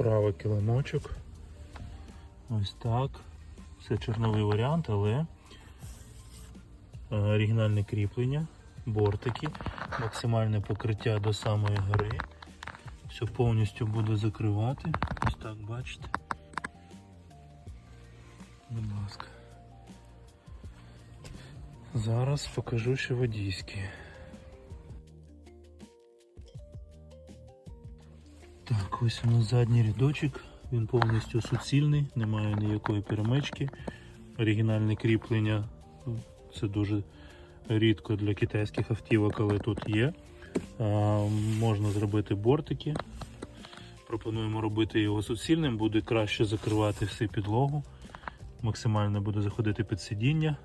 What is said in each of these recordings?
Справа килимочок. Ось так. Це чорновий варіант, але е, оригінальне кріплення, бортики, максимальне покриття до самої гори. Все повністю буде закривати. Ось так бачите. Будь ласка. Зараз покажу ще водійські. Ось у нас задній рядочок. Він повністю суцільний, немає ніякої перемички. Оригінальне кріплення. ну, Це дуже рідко для китайських автівок, але тут є. Можна зробити бортики. Пропонуємо робити його суцільним, буде краще закривати всю підлогу. Максимально буде заходити під сидіння.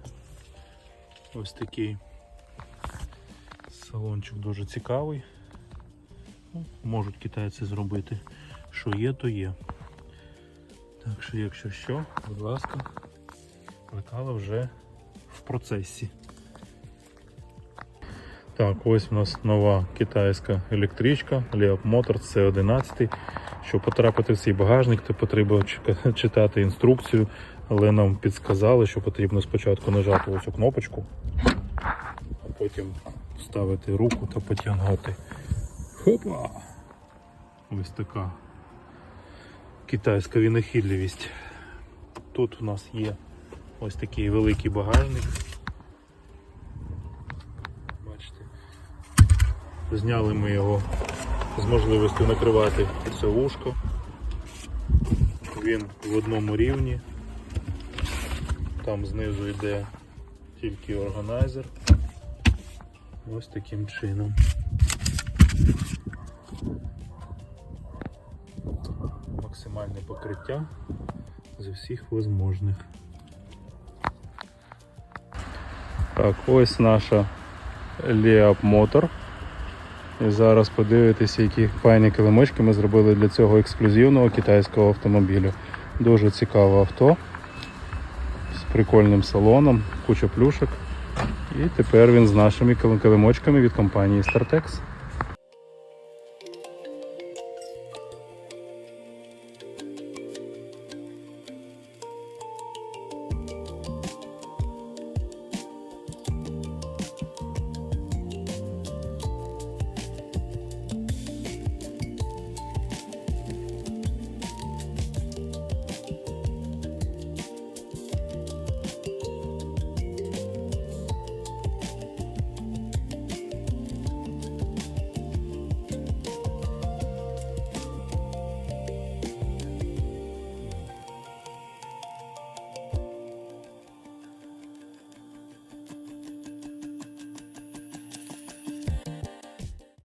Ось такий салончик дуже цікавий. Можуть китайці зробити. Що є, то є. Так що, якщо що, будь ласка, лекала вже в процесі. Так, ось у нас нова китайська електричка Leop Motors C11. Щоб потрапити в цей багажник, то потрібно читати інструкцію, але нам підсказали, що потрібно спочатку нажати ось цю кнопочку, а потім вставити руку та потягнути. Хопа! Ось така китайська винахідливість. Тут у нас є ось такий великий багажник. Бачите, зняли ми його з можливістю накривати це ушко. Він в одному рівні. Там знизу йде тільки органайзер. Ось таким чином. Максимальне покриття з усіх можливих. Так, ось наша Leap Motor. І зараз подивитися, які файні килимочки ми зробили для цього ексклюзивного китайського автомобіля. Дуже цікаве авто з прикольним салоном, куча плюшок. І тепер він з нашими килим- килимочками від компанії Startex.